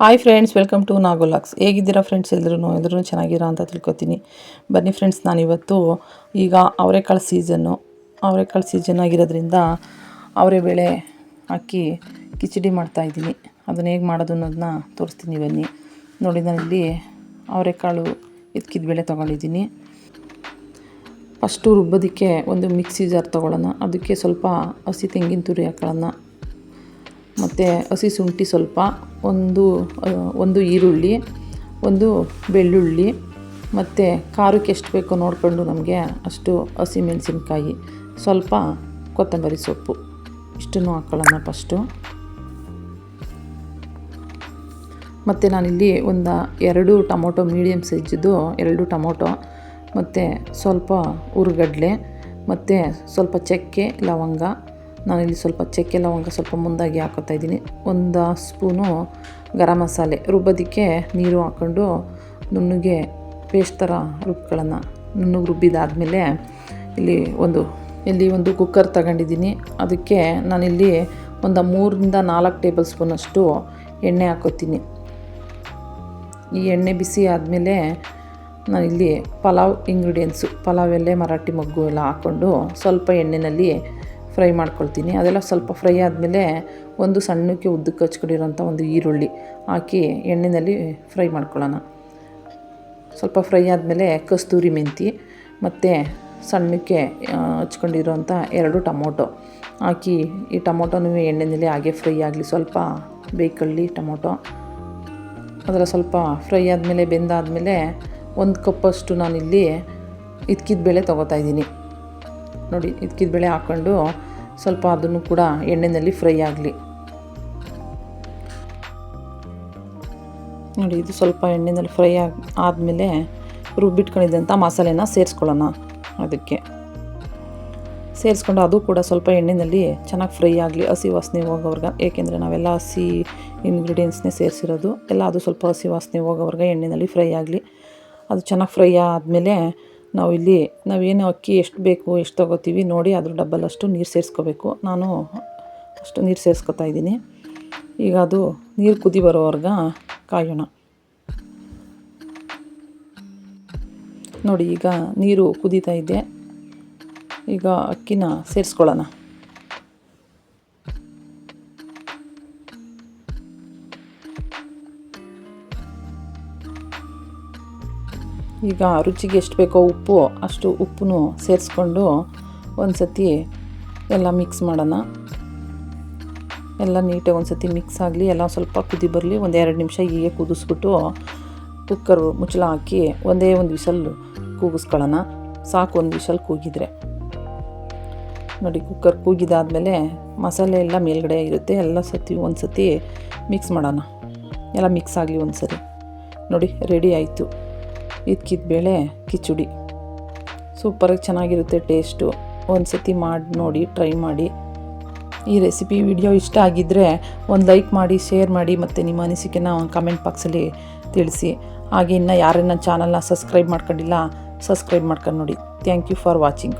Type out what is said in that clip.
Hi friends welcome to ನಾಗೋಲಾಕ್ಸ್ ಹೇಗಿದ್ದೀರಾ friends ಎಲ್ಲರೂ ಎಲ್ಲರೂ ಚೆನ್ನಾಗಿರೋ ಅಂತ ತಿಳ್ಕೊತೀನಿ. ಬನ್ನಿ ಫ್ರೆಂಡ್ಸ್ ನಾನಿವತ್ತು ಈಗ ಅವರೆಕಾಳು ಸೀಸನ್ನು ಅವರೆಕಾಳು ಸೀಸನ್ ಆಗಿರೋದ್ರಿಂದ ಅವರೆ ಬೇಳೆ ಹಾಕಿ ಕಿಚಡಿ ಮಾಡ್ತಾಯಿದ್ದೀನಿ ಅದನ್ನ ಹೇಗೆ ಮಾಡೋದು ಅನ್ನೋದನ್ನ ತೋರಿಸ್ತೀನಿ ಬನ್ನಿ. ನೋಡಿ, ನಾನಿಲ್ಲಿ ಅವರೆಕಾಳು ಎತ್ಕಿದ ಬೇಳೆ ತೊಗೊಂಡಿದ್ದೀನಿ. ಫಸ್ಟು ರುಬ್ಬೋದಕ್ಕೆ ಒಂದು ಮಿಕ್ಸಿ ಜಾರ್ ತೊಗೊಳ್ಳೋಣ. ಅದಕ್ಕೆ ಸ್ವಲ್ಪ ಹಸಿ ತೆಂಗಿನ ತುರಿ ಹಾಕೊಳ್ಳೋಣ. ಮತ್ತು ಹಸಿ ಶುಂಠಿ ಸ್ವಲ್ಪ, ಒಂದು ಒಂದು ಈರುಳ್ಳಿ, ಒಂದು ಬೆಳ್ಳುಳ್ಳಿ, ಮತ್ತು ಖಾರಕ್ಕೆ ಎಷ್ಟು ಬೇಕೋ ನೋಡಿಕೊಂಡು ನಮಗೆ ಅಷ್ಟು ಹಸಿ ಮೆಣಸಿನ್ಕಾಯಿ, ಸ್ವಲ್ಪ ಕೊತ್ತಂಬರಿ ಸೊಪ್ಪು, ಇಷ್ಟನ್ನು ಹಾಕ್ಕೊಳ್ಳೋಣ ಫಸ್ಟು. ಮತ್ತು ನಾನಿಲ್ಲಿ ಒಂದು ಎರಡು ಟೊಮೊಟೊ ಮೀಡಿಯಮ್ ಸೈಜಿದ್ದು ಎರಡು ಟೊಮೊಟೊ, ಮತ್ತು ಸ್ವಲ್ಪ ಹುರ್ಗಡ್ಲೆ ಮತ್ತು ಸ್ವಲ್ಪ ಚಕ್ಕೆ, ಲವಂಗ ನಾನಿಲ್ಲಿ ಸ್ವಲ್ಪ ಚಕ್ಕೆ ಲವಂಗ ಸ್ವಲ್ಪ ಮುಂದಾಗಿ ಹಾಕೋತಾ ಇದ್ದೀನಿ. ಒಂದು ಸ್ಪೂನು ಗರಂ ಮಸಾಲೆ ರುಬ್ಬೋದಕ್ಕೆ ನೀರು ಹಾಕ್ಕೊಂಡು ನುಣ್ಣಗೆ ಪೇಸ್ಟ್ ಥರ ರುಬ್ಕೊಳ್ಳೋಣ. ನುಣ್ಣಗೆ ರುಬ್ಬಿದಾದಮೇಲೆ ಇಲ್ಲಿ ಒಂದು ಇಲ್ಲಿ ಒಂದು ಕುಕ್ಕರ್ ತಗೊಂಡಿದ್ದೀನಿ. ಅದಕ್ಕೆ ನಾನಿಲ್ಲಿ ಒಂದು ಮೂರರಿಂದ ನಾಲ್ಕು ಟೇಬಲ್ ಸ್ಪೂನಷ್ಟು ಎಣ್ಣೆ ಹಾಕೋತೀನಿ. ಈ ಎಣ್ಣೆ ಬಿಸಿ ಆದಮೇಲೆ ನಾನಿಲ್ಲಿ ಪಲಾವ್ ಇಂಗ್ರೀಡಿಯೆಂಟ್ಸು ಪಲಾವ್ ಎಲ್ಲೇ ಮರಾಠಿ ಮೊಗ್ಗು ಎಲ್ಲ ಹಾಕ್ಕೊಂಡು ಸ್ವಲ್ಪ ಎಣ್ಣೆಯಲ್ಲಿ ಫ್ರೈ ಮಾಡ್ಕೊಳ್ತೀನಿ. ಅದೆಲ್ಲ ಸ್ವಲ್ಪ ಫ್ರೈ ಆದಮೇಲೆ ಒಂದು ಸಣ್ಣಕ್ಕೆ ಉದ್ದಕ್ಕೆ ಹಚ್ಕೊಂಡಿರೋಂಥ ಒಂದು ಈರುಳ್ಳಿ ಹಾಕಿ ಎಣ್ಣೆಯಲ್ಲಿ ಫ್ರೈ ಮಾಡ್ಕೊಳ್ಳೋಣ. ಸ್ವಲ್ಪ ಫ್ರೈ ಆದಮೇಲೆ ಕಸ್ತೂರಿ ಮೆಂತಿ ಮತ್ತು ಸಣ್ಣಕ್ಕೆ ಹಚ್ಕೊಂಡಿರೋಂಥ ಎರಡು ಟೊಮೊಟೊ ಹಾಕಿ ಈ ಟೊಮೊಟೊನೂ ಎಣ್ಣೆಯಲ್ಲಿ ಹಾಗೆ ಫ್ರೈ ಆಗಲಿ. ಸ್ವಲ್ಪ ಬೇಕಳ್ಳಿ ಟೊಮೊಟೊ. ಅದರ ಸ್ವಲ್ಪ ಫ್ರೈ ಆದಮೇಲೆ ಬೆಂದಾದಮೇಲೆ ಒಂದು ಕಪ್ಪಷ್ಟು ನಾನಿಲ್ಲಿ ಇದ್ಕಿದ ಬೇಳೆ ತೊಗೋತಾ ಇದ್ದೀನಿ. ನೋಡಿ ಇದಕ್ಕಿದ ಬೇಳೆ ಹಾಕ್ಕೊಂಡು ಸ್ವಲ್ಪ ಅದನ್ನು ಕೂಡ ಎಣ್ಣೆಯಲ್ಲಿ ಫ್ರೈ ಆಗಲಿ. ನೋಡಿ, ಇದು ಸ್ವಲ್ಪ ಎಣ್ಣೆಯಲ್ಲಿ ಫ್ರೈ ಆಗಿ, ಆದಮೇಲೆ ರುಬ್ಬಿಟ್ಕೊಂಡಿದ್ದಂಥ ಮಸಾಲೆನ ಸೇರಿಸ್ಕೊಳ್ಳೋಣ ಅದಕ್ಕೆ. ಸೇರಿಸ್ಕೊಂಡು ಅದು ಕೂಡ ಸ್ವಲ್ಪ ಎಣ್ಣೆಯಲ್ಲಿ ಚೆನ್ನಾಗಿ ಫ್ರೈ ಆಗಲಿ, ಹಸಿ ವಾಸನೆ ಹೋಗೋವ್ರಿಗೆ. ಏಕೆಂದರೆ ನಾವೆಲ್ಲ ಹಸಿ ಇಂಗ್ರೀಡಿಯೆಂಟ್ಸ್ನೇ ಸೇರಿಸಿರೋದು. ಎಲ್ಲ ಅದು ಸ್ವಲ್ಪ ಹಸಿ ವಾಸನೆ ಹೋಗೋವರ್ಗೆ ಎಣ್ಣೆಯಲ್ಲಿ ಫ್ರೈ ಆಗಲಿ. ಅದು ಚೆನ್ನಾಗಿ ಫ್ರೈ ಆದಮೇಲೆ ನಾವು ಇಲ್ಲಿ ನಾವೇನು ಅಕ್ಕಿ ಎಷ್ಟು ಬೇಕು, ಎಷ್ಟು ತೊಗೋತೀವಿ ನೋಡಿ ಅದ್ರ ಡಬ್ಬಲಷ್ಟು ನೀರು ಸೇರಿಸ್ಕೋಬೇಕು. ನಾನು ಅಷ್ಟು ನೀರು ಸೇರಿಸ್ಕೊತಾ ಇದ್ದೀನಿ. ಈಗ ಅದು ನೀರು ಕುದಿ ಬರೋವರ್ಗ ಕಾಯೋಣ. ನೋಡಿ, ಈಗ ನೀರು ಕುದೀತಾ ಇದೆ. ಈಗ ಅಕ್ಕಿನ ಸೇರಿಸ್ಕೊಳ್ಳೋಣ. ಈಗ ರುಚಿಗೆ ಎಷ್ಟು ಬೇಕೋ ಉಪ್ಪು, ಅಷ್ಟು ಉಪ್ಪನ್ನು ಸೇರಿಸ್ಕೊಂಡು ಒಂದು ಸತಿ ಎಲ್ಲ ಮಿಕ್ಸ್ ಮಾಡೋಣ. ಎಲ್ಲ ನೀಟಾಗಿ ಒಂದು ಸತಿ ಮಿಕ್ಸ್ ಆಗಲಿ, ಎಲ್ಲ ಸ್ವಲ್ಪ ಕುದಿ ಬರಲಿ, ಒಂದು ಎರಡು ನಿಮಿಷ ಹೀಗೆ ಕುದಿಸ್ಬಿಟ್ಟು ಕುಕ್ಕರ್ ಮುಚ್ಚಳ ಹಾಕಿ ಒಂದೇ ಒಂದು ವಿಷಲ್ ಕೂಗಿಸ್ಕೊಳ್ಳೋಣ. ಸಾಕು ಒಂದು ವಿಷಲ್ ಕೂಗಿದ್ರೆ. ನೋಡಿ ಕುಕ್ಕರ್ ಕೂಗಿದಾದಮೇಲೆ ಮಸಾಲೆ ಎಲ್ಲ ಮೇಲ್ಗಡೆ ಇರುತ್ತೆ. ಎಲ್ಲ ಸತಿ ಒಂದು ಸತಿ ಮಿಕ್ಸ್ ಮಾಡೋಣ. ಎಲ್ಲ ಮಿಕ್ಸ್ ಆಗಲಿ ಒಂದು ಸರಿ ನೋಡಿ ರೆಡಿ ಆಯಿತು. ಇದ್ಕಿದ ಬೇಳೆ, ಕಿಚಡಿ. ಸೂಪರಾಗಿ ಚೆನ್ನಾಗಿರುತ್ತೆ ಟೇಸ್ಟು. ಒಂದು ಸತಿ ಮಾಡಿ, ನೋಡಿ, ಟ್ರೈ ಮಾಡಿ. ಈ ರೆಸಿಪಿ ವಿಡಿಯೋ ಇಷ್ಟ ಆಗಿದ್ದರೆ ಒಂದು ಲೈಕ್ ಮಾಡಿ, ಶೇರ್ ಮಾಡಿ ಮತ್ತು ನಿಮ್ಮ ಅನಿಸಿಕೆನ ಕಮೆಂಟ್ ಬಾಕ್ಸಲ್ಲಿ ತಿಳಿಸಿ. ಹಾಗೆ ಇನ್ನು ಯಾರನ್ನ ಚಾನಲ್ನ ಸಬ್ಸ್ಕ್ರೈಬ್ ಮಾಡ್ಕೊಂಡಿಲ್ಲ, ಸಬ್ಸ್ಕ್ರೈಬ್ ಮಾಡ್ಕೊಂಡು ನೋಡಿ. Thank you for watching.